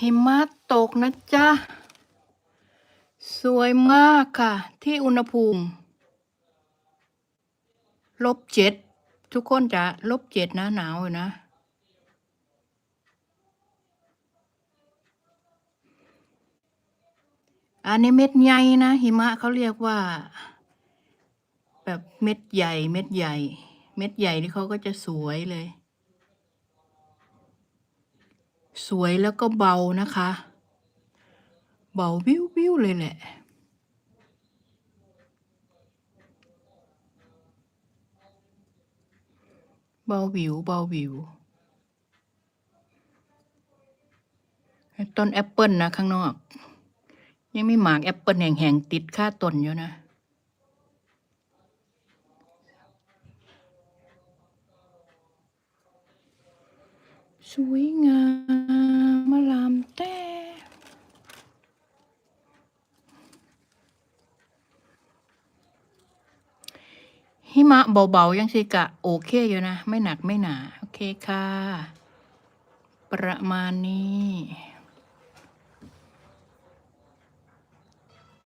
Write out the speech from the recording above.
หิมะตกนะจ๊ะ สวยมากค่ะ ที่อุณหภูมิ ลบเจ็ด ทุกคนจะลบเจ็ดนะหนาวอยู่นะ อันนี้เม็ดใหญ่นะ หิมะเขาเรียกว่า แบบเม็ดใหญ่ เม็ดใหญ่ เม็ดใหญ่ที่เขาก็จะสวยเลย สวยแล้วก็เบานะคะ เบาวิววิวเลยแหละ เบาวิวเบาวิว ต้นแอปเปิลนะข้างนอก ยังไมีหมากแอปเปิลแห้งๆติดค่าต้นอยู่นะสวยงามมาลามแต่ หิมะเบาๆยังสิกะ โอเคอยู่นะ ไม่หนักไม่หนา โอเคค่ะ ประมาณนี้